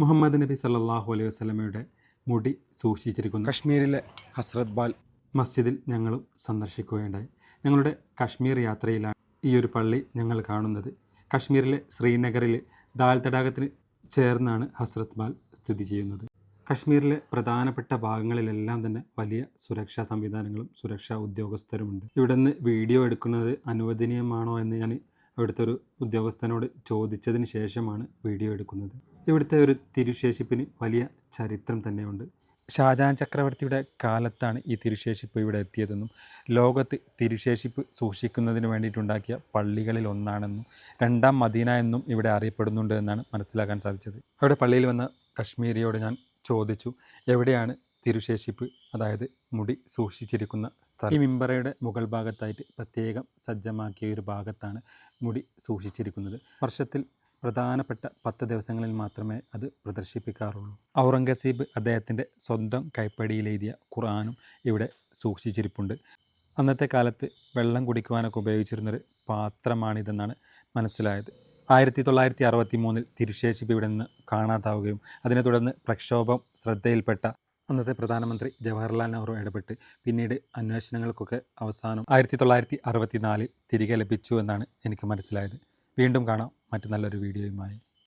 മുഹമ്മദ് നബി സല്ലാഹു അലൈഹി വസ്ലമയുടെ മുടി സൂക്ഷിച്ചിരിക്കുന്നു. കശ്മീരിലെ ഹസ്രത് ബാൽ മസ്ജിദിൽ ഞങ്ങളും സന്ദർശിക്കുകയുണ്ടായി. ഞങ്ങളുടെ കശ്മീർ യാത്രയിലാണ് ഈ ഒരു പള്ളി ഞങ്ങൾ കാണുന്നത്. കശ്മീരിലെ ശ്രീനഗറിൽ ദാൽ തടാകത്തിന് ചേർന്നാണ് ഹസ്രത് ബാൽ സ്ഥിതി ചെയ്യുന്നത്. കശ്മീരിലെ പ്രധാനപ്പെട്ട ഭാഗങ്ങളിലെല്ലാം തന്നെ വലിയ സുരക്ഷാ സംവിധാനങ്ങളും സുരക്ഷാ ഉദ്യോഗസ്ഥരുമുണ്ട്. ഇവിടെ നിന്ന് വീഡിയോ എടുക്കുന്നത് അനുവദനീയമാണോ എന്ന് ഞാൻ ഇവിടുത്തെ ഒരു ഉദ്യോഗസ്ഥനോട് ചോദിച്ചതിന് ശേഷമാണ് വീഡിയോ എടുക്കുന്നത്. ഇവിടുത്തെ ഒരു തിരുശേഷിപ്പിന് വലിയ ചരിത്രം തന്നെയുണ്ട്. ഷാജഹാൻ ചക്രവർത്തിയുടെ കാലത്താണ് ഈ തിരുശേഷിപ്പ് ഇവിടെ എത്തിയതെന്നും ലോകത്ത് തിരുശേഷിപ്പ് സൂക്ഷിക്കുന്നതിന് വേണ്ടിയിട്ടുണ്ടാക്കിയ പള്ളികളിൽ ഒന്നാണെന്നും രണ്ടാം മദീന എന്നും ഇവിടെ അറിയപ്പെടുന്നുണ്ട് എന്നാണ് മനസ്സിലാക്കാൻ സാധിച്ചത്. അവിടെ പള്ളിയിൽ വന്ന കശ്മീരിയോട് ഞാൻ ചോദിച്ചു എവിടെയാണ് തിരുശേഷിപ്പ് അതായത് മുടി സൂക്ഷിച്ചിരിക്കുന്ന സ്ഥലം. ഈ മിമ്പറയുടെ മുകൾ ഭാഗത്തായിട്ട് പ്രത്യേകം സജ്ജമാക്കിയ ഒരു ഭാഗത്താണ് മുടി സൂക്ഷിച്ചിരിക്കുന്നത്. വർഷത്തിൽ പ്രധാനപ്പെട്ട പത്ത് ദിവസങ്ങളിൽ മാത്രമേ അത് പ്രദർശിപ്പിക്കാറുള്ളൂ. ഔറംഗസീബ് അദ്ദേഹത്തിന്റെ സ്വന്തം കൈപ്പടിയിൽ കൈപ്പടിയിലെഴുതിയ ഖുർആാനും ഇവിടെ സൂക്ഷിച്ചിരിപ്പുണ്ട്. അന്നത്തെ കാലത്ത് വെള്ളം കുടിക്കുവാനൊക്കെ ഉപയോഗിച്ചിരുന്നൊരു പാത്രമാണിതെന്നാണ് മനസ്സിലായത്. ആയിരത്തി തൊള്ളായിരത്തി അറുപത്തി മൂന്നിൽ തിരുശേഷിപ്പ് ഇവിടെ നിന്ന് കാണാതാവുകയും അതിനെ തുടർന്ന് പ്രക്ഷോഭം ശ്രദ്ധയിൽപ്പെട്ട അന്നത്തെ പ്രധാനമന്ത്രി ജവഹർലാൽ നെഹ്റു ഇടപെട്ട് പിന്നീട് അന്വേഷണങ്ങൾക്കൊക്കെ അവസാനം ആയിരത്തി തൊള്ളായിരത്തി അറുപത്തി നാലിൽ തിരികെ ലഭിച്ചു എന്നാണ് എനിക്ക് മനസ്സിലായത്. വീണ്ടും കാണാം മറ്റു നല്ലൊരു വീഡിയോയുമായി.